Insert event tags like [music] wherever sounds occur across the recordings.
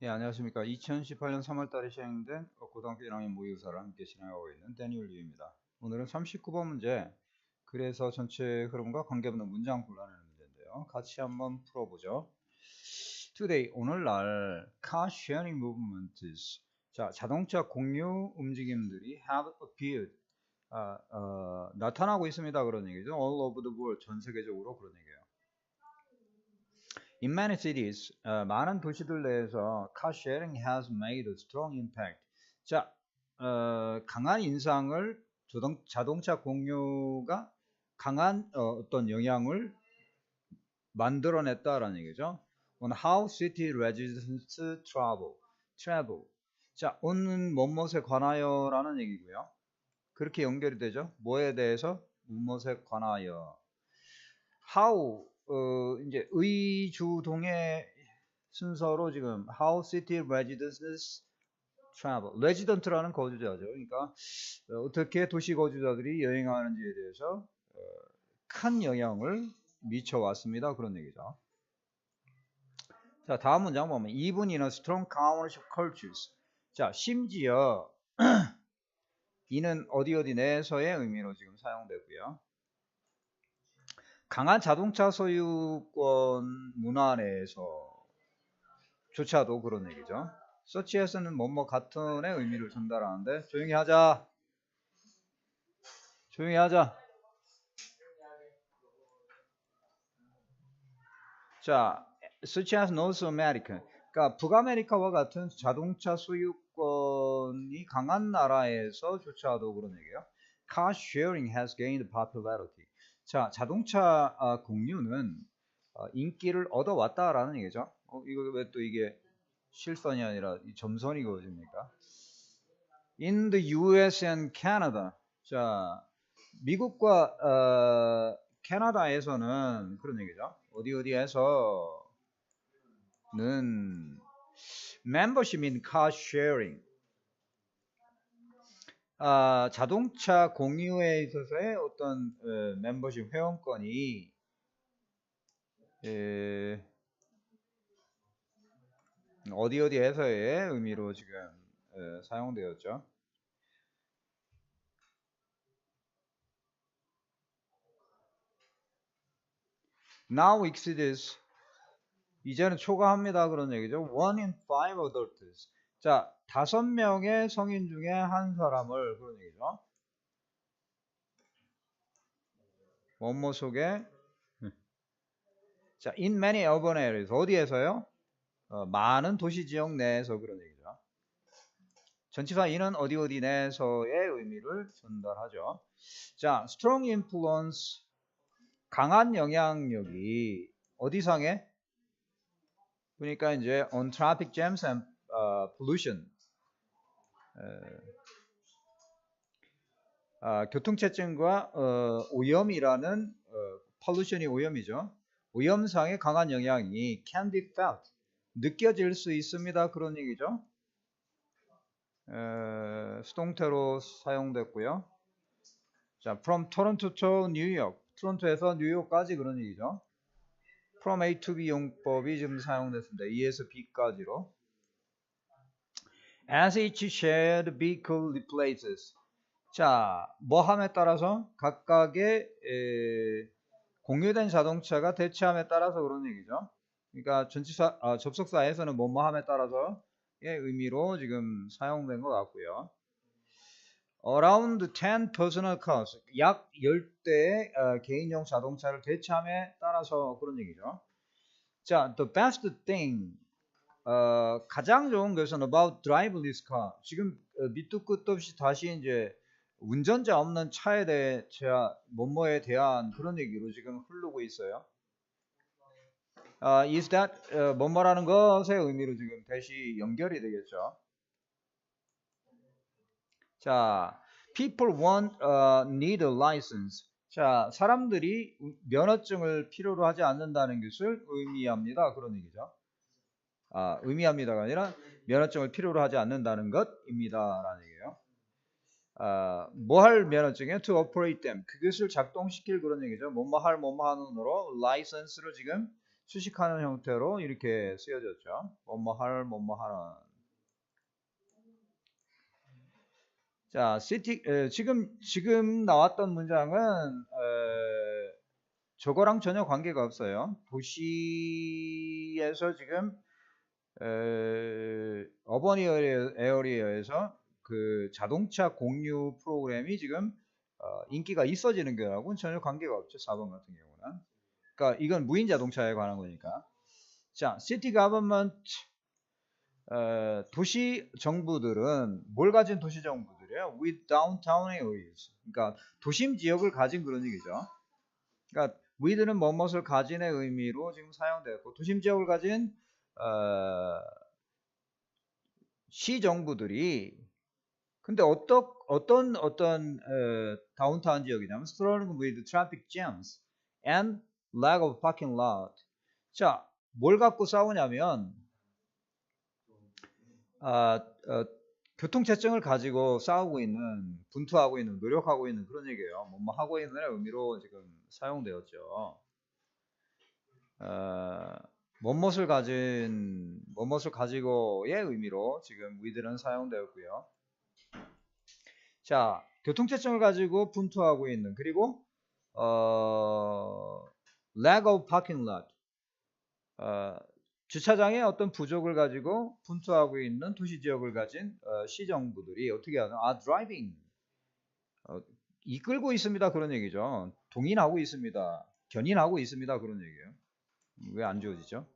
예, 안녕하십니까. 2018년 3월달에 시행된 고등학교 1학년 모의고사를 함께 진행하고 있는 데니얼 리입니다. 오늘은 39번 문제, 그래서 전체 흐름과 관계없는 문장 골라내는 문제인데요. 같이 한번 풀어보죠. Today, 오늘날 car sharing movements, 자, 자동차 공유 움직임들이 have appeared, 아, 어, 나타나고 있습니다. 그런 얘기죠. All over the world, 전 세계적으로 그런 얘기예요. In many cities, 어, 많은 도시들 내에서 car sharing has made a strong impact. 자, 어, 강한 인상을 자동, 자동차 공유가 강한 어, 떤 영향을 만들어냈다라는 얘기죠. On how city residents travel. travel. 자, 오는 뭐뭇에 관하여라는 얘기고요. 그렇게 연결이 되죠. 뭐에 대해서? 무엇에 관하여. how 어, 이제 의주동의 순서로 지금 how city residents travel. resident라는 거주자죠. 그러니까 어, 떻게 도시 거주자들이 여행하는지에 대해서 어, 큰 영향을 미쳐 왔습니다. 그런 얘기죠. 자, 다음 문장 보면 even in a strong countership cultures. 자, 심지어 [clears throat] 이는 어디 어디 내에서의 의미로 지금 사용되고요. 강한 자동차 소유권 문화 내에서 조차도 그런 얘기죠. 서치에서는 뭐뭐 같은의 의미를 전달하는데 조용히 하자. 조용히 하자. 자, such as North. 그러니까 북아메리카와 같은 자동차 소유권이 강한 나라에서조차도 그런 얘기예요. Car sharing has gained popularity. 자, 자동차 아, 공유는 어, 인기를 얻어왔다라는 얘기죠. 어, 이거 왜 또 이게 실선이 아니라 점선이 거집니까? In the US and Canada. 자, 미국과 어, 캐나다에서는 그런 얘기죠. 어디 어디에서는 membership 아, 자동차 공유에 있어서의 어떤 에, 멤버십 회원권이 에, 어디 어디에서의 의미로 지금 에, 사용되었죠. Now exceeds 이제는 초과합니다 그런 얘기죠. One in five adults. 자, 다섯 명의 성인 중에 한 사람을 그런 얘기죠. 원모 속에 자, in many urban areas 어디에서요? 어, 많은 도시 지역 내에서 그런 얘기죠. 전치사 in은 어디 어디 내에서의 의미를 전달하죠. 자, strong influence 강한 영향력이 어디상에? 그러니까 이제 on traffic jams and pollution 아, 교통체증과 어, 오염이라는 어, pollution이 오염이죠. 오염상의 강한 영향이 can be felt 느껴질 수 있습니다. 그런 얘기죠. 에, 수동태로 사용됐고요. 자, from Toronto to New York. 토론토에서 뉴욕까지 그런 얘기죠. from A to B 용법이 지금 사용됐습니다. E에서 B까지로. As each shared vehicle replaces. 자, 뭐함에 따라서 각각의 에, 공유된 자동차가 대체함에 따라서 그런 얘기죠. 그러니까 전치사 아, 접속사에서는 뭐뭐함에 따라서의 의미로 지금 사용된 것 같고요. Around 10 personal cars, 약 10대의 어, 개인용 자동차를 대체함에 따라서 그런 얘기죠. 자, the best thing 어, 가장 좋은 것은 about driverless car. 지금 어, 밑도 끝도 없이 다시 이제 운전자 없는 차에 대해 뭐뭐에 대한 그런 얘기로 지금 흐르고 있어요. 어, is that 어, 뭐뭐라는 것의 의미로 지금 다시 연결이 되겠죠. 자, people want uh, need a license. 자, 사람들이 면허증을 필요로 하지 않는다는 것을 의미합니다. 그런 얘기죠. 아, 의미합니다가 아니라 면허증을 필요로 하지 않는다는 것입니다라는 얘기예요. 아, 뭐 할 면허증에 to operate them 그것을 작동시킬 그런 얘기죠. 뭐뭐 할 뭐뭐 하는으로 license를 지금 수식하는 형태로 이렇게 쓰여졌죠. 뭐뭐 할, 뭐뭐 하는. 자, city, 에, 지금, 지금 나왔던 문장은, 에, 저거랑 전혀 관계가 없어요. 도시에서 지금, 에, 어버니 에어리어에서 그 자동차 공유 프로그램이 지금 어, 인기가 있어지는 거하고는 전혀 관계가 없죠. 4번 같은 경우는. 그러니까 이건 무인 자동차에 관한 거니까. 자, city government 어, 도시 정부들은 뭘 가진 도시 정부들이에요? With downtown areas. 그러니까 도심 지역을 가진 그런 얘기죠. 그러니까 with는 뭐뭇을 가진의 의미로 지금 사용되었고 도심 지역을 가진 어, 시 정부들이 근데 어떤 어떤 어떤 어, 다운타운 지역이냐면 struggling with traffic jams and lack of parking lot. 자, 뭘 갖고 싸우냐면 아, 어, 교통체증을 가지고 싸우고 있는, 분투하고 있는, 노력하고 있는 그런 얘기예요. 뭐뭐 하고 있는 의미로 지금 사용되었죠. 어, 뭐뭇을 가진, 뭐뭇을 가지고의 의미로 지금 위들은 사용되었고요. 자, 교통체증을 가지고 분투하고 있는 그리고 어, lack of parking lot 어, 주차장에 어떤 부족을 가지고 분투하고 있는 도시 지역을 가진 어, 시정부들이 어떻게 하나? 아, driving 어, 이끌고 있습니다 그런 얘기죠. 동인하고 있습니다. 견인하고 있습니다 그런 얘기예요. 왜 안 지워지죠?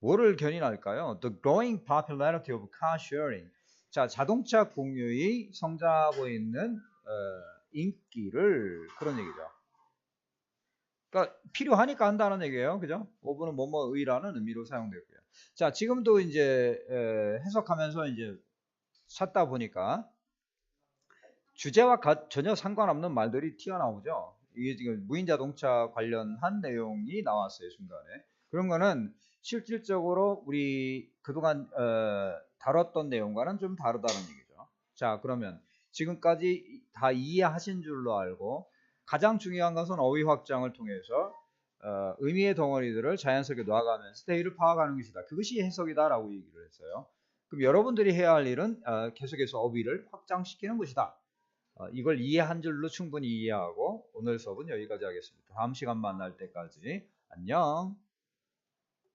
뭐를 견인할까요? The growing popularity of car sharing. 자, 자동차 공유의 성장하고 있는 어, 인기를 그런 얘기죠. 그러니까 필요하니까 한다는 얘기예요. 그죠? 오브는 뭐뭐의라는 의미로 사용되고요. 자, 지금도 이제 에, 해석하면서 이제 찾다 보니까 주제와 가, 전혀 상관없는 말들이 튀어나오죠. 이게 지금 무인 자동차 관련한 내용이 나왔어요, 중간에. 그런 거는 실질적으로 우리 그동안 어, 다뤘던 내용과는 좀 다르다는 얘기죠. 자, 그러면 지금까지 다 이해하신 줄로 알고 가장 중요한 것은 어휘 확장을 통해서 어, 의미의 덩어리들을 자연스럽게 놔가면서 스테이를 파악하는 것이다. 그것이 해석이다 라고 얘기를 했어요. 그럼 여러분들이 해야 할 일은 어, 계속해서 어휘를 확장시키는 것이다. 어, 이걸 이해한 줄로 충분히 이해하고 오늘 수업은 여기까지 하겠습니다. 다음 시간 만날 때까지 안녕.